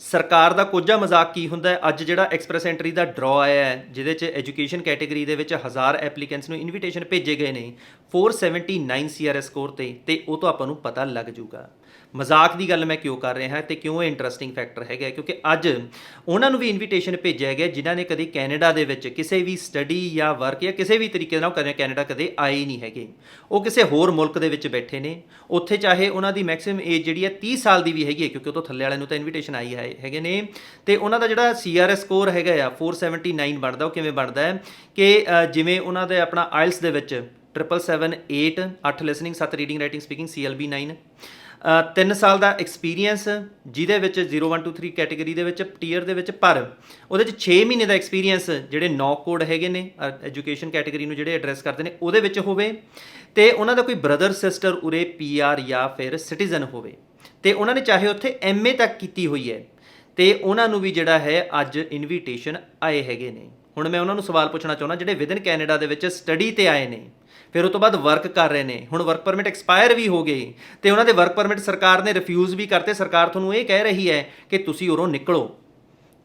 ਸਰਕਾਰ ਦਾ ਕੋਝਾ ਮਜ਼ਾਕ ਕੀ ਹੁੰਦਾ ਹੈ? ਅੱਜ ਜਿਹੜਾ ਐਕਸਪ੍ਰੈਸ ਐਂਟਰੀ ਦਾ ਡਰਾ ਆਇਆ ਹੈ, ਜਿਹਦੇ 'ਚ ਐਜੂਕੇਸ਼ਨ ਕੈਟਾਗਰੀ ਦੇ ਵਿੱਚ 1000 ਐਪਲੀਕੈਂਟਸ ਨੂੰ ਇਨਵੀਟੇਸ਼ਨ ਭੇਜੇ ਗਏ ਨੇ 479 ਸੀਆਰਐਸ ਸਕੋਰ ਤੇ ਤੇ ਉਹ ਤੋਂ ਆਪਾਂ ਨੂੰ ਪਤਾ ਲੱਗ ਜਾਊਗਾ। ਮਜ਼ਾਕ ਦੀ ਗੱਲ ਮੈਂ ਕਿਉਂ ਕਰ ਰਿਹਾ ਤੇ ਕਿਉਂ ਇਹ ਇੰਟਰਸਟਿੰਗ ਫੈਕਟਰ ਹੈਗਾ? ਕਿਉਂਕਿ ਅੱਜ ਉਹਨਾਂ ਨੂੰ ਵੀ ਇਨਵੀਟੇਸ਼ਨ ਭੇਜਿਆ ਗਿਆ ਜਿਨ੍ਹਾਂ ਨੇ ਕਦੇ ਕੈਨੇਡਾ ਦੇ ਵਿੱਚ ਕਿਸੇ ਵੀ ਸਟੱਡੀ ਜਾਂ ਵਰਕ ਜਾਂ ਕਿਸੇ ਵੀ ਤਰੀਕੇ ਨਾਲ ਕਦੇ ਕੈਨੇਡਾ ਕਦੇ ਆਏ ਨਹੀਂ ਹੈਗੇ। ਉਹ ਕਿਸੇ ਹੋਰ ਮੁਲਕ ਦੇ ਵਿੱਚ ਬੈਠੇ ਨੇ। ਉੱਥੇ ਚਾਹੇ ਉਹਨਾਂ ਦੀ ਮੈਕਸਿਮਮ ਏਜ ਜਿਹੜੀ ਹੈ 30 ਸਾਲ ਦੀ ਵੀ ਹੈਗੀ ਹੈ ਕਿਉਂਕਿ ਉਹ ਤੋਂ ਥੱਲੇ ਵਾਲਿਆਂ ਨੂੰ ਤਾਂ ਇਨਵੀਟੇਸ਼ਨ ਆਈ ਹੈ ਹੈਗੇ ਨੇ। ਤੇ ਉਹਨਾਂ ਦਾ ਜਿਹੜਾ ਸੀਆਰਐਸ ਸਕੋਰ ਹੈਗਾ ਆ 479 ਬਣਦਾ ਉਹ ਕਿਵੇਂ ਬਣਦਾ ਹੈ? ਕਿ ਜਿਵੇਂ ਉਹਨਾਂ ਦੇ ਆਪਣਾ ਆਇਲਸ ਦੇ ਵਿੱਚ 778 8 listening 7 reading writing speaking CLB 9 uh, 3 ਸਾਲ ਦਾ ਐਕਸਪੀਰੀਅੰਸ ਜਿਹਦੇ ਵਿੱਚ 0 1 2 3 ਕੈਟਾਗਰੀ ਦੇ ਵਿੱਚ ਟੀਅਰ ਦੇ ਵਿੱਚ ਪਰ ਉਹਦੇ ਚ 6 ਮਹੀਨੇ ਦਾ ਐਕਸਪੀਰੀਅੰਸ ਜਿਹੜੇ ਨੌ ਕੋਡ ਹੈਗੇ ਨੇ ਐਜੂਕੇਸ਼ਨ ਕੈਟਾਗਰੀ ਨੂੰ ਜਿਹੜੇ ਐਡਰੈਸ ਕਰਦੇ ਨੇ, ਉਹਦੇ ਵਿੱਚ ਹੋਵੇ ਤੇ ਉਹਨਾਂ ਦਾ ਕੋਈ ਬ੍ਰਦਰ ਸਿਸਟਰ ਉਰੇ ਪੀਆਰ ਜਾਂ ਫਿਰ ਸਿਟੀਜ਼ਨ ਹੋਵੇ ਤੇ ਉਹਨਾਂ ਨੇ ਚਾਹੇ ਉੱਥੇ ਐਮਏ ਤੱਕ ਕੀਤੀ ਹੋਈ ਹੈ ਤੇ ਉਹਨਾਂ ਨੂੰ ਵੀ ਜਿਹੜਾ ਹੈ ਅੱਜ ਇਨਵੀਟੇਸ਼ਨ ਆਏ ਹੈਗੇ ਨੇ। ਹੁਣ ਮੈਂ ਉਹਨਾਂ ਨੂੰ ਸਵਾਲ ਪੁੱਛਣਾ ਚਾਹੁੰਦਾ, ਜਿਹੜੇ ਵਿਦਨ ਕੈਨੇਡਾ ਦੇ ਵਿੱਚ ਸਟੱਡੀ ਤੇ ਆਏ ਨੇ ਫਿਰ ਉਸ ਤੋਂ ਬਾਅਦ ਵਰਕ ਕਰ ਰਹੇ ਨੇ। ਹੁਣ ਵਰਕ ਪਰਮਿਟ ਐਕਸਪਾਇਰ ਵੀ ਹੋ ਗਏ ਤੇ ਉਹਨਾਂ ਦੇ ਵਰਕ ਪਰਮਿਟ ਸਰਕਾਰ ਨੇ ਰਿਫਿਊਜ਼ ਵੀ ਕਰਤੇ। ਸਰਕਾਰ ਤੁਹਾਨੂੰ ਇਹ ਕਹਿ ਰਹੀ ਹੈ ਕਿ ਤੁਸੀਂ ਉਰੋਂ ਨਿਕਲੋ।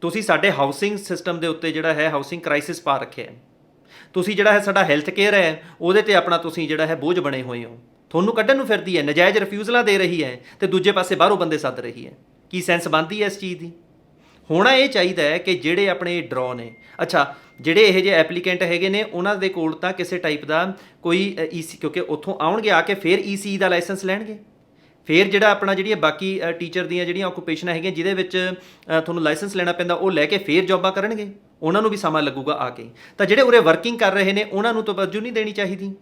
ਤੁਸੀਂ ਸਾਡੇ ਹਾਊਸਿੰਗ ਸਿਸਟਮ ਦੇ ਉੱਤੇ ਜਿਹੜਾ ਹੈ ਹਾਊਸਿੰਗ ਕ੍ਰਾਈਸਿਸ ਪਾ ਰੱਖਿਆ ਹੈ। ਤੁਸੀਂ ਜਿਹੜਾ ਹੈ ਸਾਡਾ ਹੈਲਥ ਕੇਅਰ ਹੈ, ਉਹਦੇ ਤੇ ਆਪਣਾ ਤੁਸੀਂ ਜਿਹੜਾ ਹੈ ਬੋਝ ਬਣੇ ਹੋਏ ਹੋ। ਤੁਹਾਨੂੰ ਕੱਢਣ ਨੂੰ ਫਿਰਦੀ ਹੈ, ਨਜਾਇਜ਼ ਰਿਫਿਊਜ਼ਲਾਂ ਦੇ ਰਹੀ ਹੈ ਤੇ ਦੂਜੇ ਪਾਸੇ ਬਾਹਰੋਂ ਬੰਦੇ ਸੱਦ ਰਹੀ ਹੈ। ਕੀ ਸੈਂਸ ਬਣਦੀ ਹੈ ਇਸ ਚੀਜ਼ ਦੀ? ਹੋਣਾ ਇਹ ਚਾਹੀਦਾ ਹੈ ਕਿ ਜਿਹੜੇ ਆਪਣੇ ਡਰਾ ਨੇ, ਅੱਛਾ, ਜਿਹੜੇ ਇਹ ਜਿਹੇ ਐਪਲੀਕੈਂਟ ਹੈਗੇ ਨੇ, ਉਹਨਾਂ ਦੇ ਕੋਲ ਤਾਂ ਕਿਸੇ ਟਾਈਪ ਦਾ ਕੋਈ ਈਸੀ ਕਿਉਂਕਿ ਉੱਥੋਂ ਆਉਣਗੇ, ਆ ਕੇ ਫਿਰ ਈਸੀ ਦਾ ਲਾਇਸੈਂਸ ਲੈਣਗੇ। ਫਿਰ ਜਿਹੜਾ ਆਪਣਾ ਜਿਹੜੀਆਂ ਬਾਕੀ ਟੀਚਰ ਦੀਆਂ ਜਿਹੜੀਆਂ ਆਕੂਪੇਸ਼ਨਾਂ ਹੈਗੀਆਂ, ਜਿਹਦੇ ਵਿੱਚ ਤੁਹਾਨੂੰ ਲਾਇਸੈਂਸ ਲੈਣਾ ਪੈਂਦਾ, ਉਹ ਲੈ ਕੇ ਫਿਰ ਜੌਬਾਂ ਕਰਨਗੇ। ਉਹਨਾਂ ਨੂੰ ਵੀ ਸਮਾਂ ਲੱਗੂਗਾ ਆ ਕੇ। ਤਾਂ ਜਿਹੜੇ ਉਰੇ ਵਰਕਿੰਗ ਕਰ ਰਹੇ ਨੇ, ਉਹਨਾਂ ਨੂੰ ਤਵੱਜੂ ਨਹੀਂ ਦੇਣੀ ਚਾਹੀਦੀ।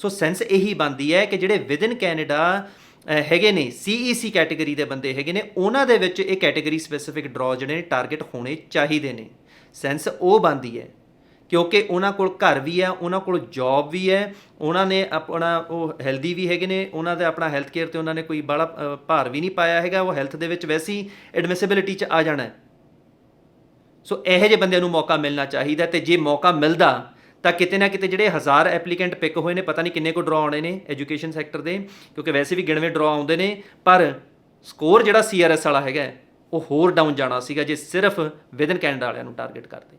ਸੋ ਸੈਂਸ ਇਹੀ ਬਣਦੀ ਹੈ ਕਿ ਜਿਹੜੇ ਵਿਦਨ ਕੈਨੇਡਾ ਹੈਗੇ ਨੇ ਸੀਈਸੀ ਕੈਟਾਗਰੀ ਦੇ ਬੰਦੇ ਹੈਗੇ ਨੇ, ਉਹਨਾਂ ਦੇ ਵਿੱਚ ਇਹ ਕੈਟਾਗਰੀ ਸਪੈਸੀਫਿਕ ਡਰਾ ਜਿਹੜੇ ਨੇ ਟਾਰਗੇਟ ਹੋਣੇ ਚਾਹੀਦੇ ਨੇ। ਸੈਂਸ ਉਹ ਬਣਦੀ ਹੈ, ਕਿਉਂਕਿ ਉਹਨਾਂ ਕੋਲ ਘਰ ਵੀ ਹੈ, ਉਹਨਾਂ ਕੋਲ ਜੌਬ ਵੀ ਹੈ, ਉਹਨਾਂ ਨੇ ਆਪਣਾ ਉਹ ਹੈਲਦੀ ਵੀ ਹੈਗੇ ਨੇ, ਉਹਨਾਂ ਦਾ ਆਪਣਾ ਹੈਲਥ ਕੇਅਰ ਤੇ ਉਹਨਾਂ ਨੇ ਕੋਈ ਬੜਾ ਭਾਰ ਵੀ ਨਹੀਂ ਪਾਇਆ ਹੈਗਾ, ਉਹ ਹੈਲਥ ਦੇ ਵਿੱਚ ਵੈਸੀ ਐਡਮਿਸਿਬਿਲਿਟੀ 'ਚ ਆ ਜਾਣਾ ਹੈ। ਸੋ ਇਹੋ ਜਿਹੇ ਬੰਦਿਆਂ ਨੂੰ ਮੌਕਾ ਮਿਲਣਾ ਚਾਹੀਦਾ ਤੇ ਜੇ ਮੌਕਾ ਮਿਲਦਾ ਤਾਂ ਕਿਤੇ ਨਾ ਕਿਤੇ ਜਿਹੜੇ ਹਜ਼ਾਰ ਐਪਲੀਕੈਂਟ ਪਿਕ ਹੋਏ ਨੇ, ਪਤਾ ਨਹੀਂ ਕਿੰਨੇ ਕੋ ਡਰਾ ਆਉਣੇ ਨੇ ਐਜੂਕੇਸ਼ਨ ਸੈਕਟਰ ਦੇ, ਕਿਉਂਕਿ ਵੈਸੇ ਵੀ ਗਿਣਵੇਂ ਡਰਾ ਆਉਂਦੇ ਨੇ, ਪਰ ਸਕੋਰ ਜਿਹੜਾ ਸੀਆਰਐਸ ਵਾਲਾ ਹੈਗਾ, ਉਹ ਹੋਰ ਡਾਊਨ ਜਾਣਾ ਸੀਗਾ ਜੇ ਸਿਰਫ ਵਿਦਨ ਕੈਨੇਡਾ ਵਾਲਿਆਂ ਨੂੰ ਟਾਰਗੇਟ ਕਰਦੇ।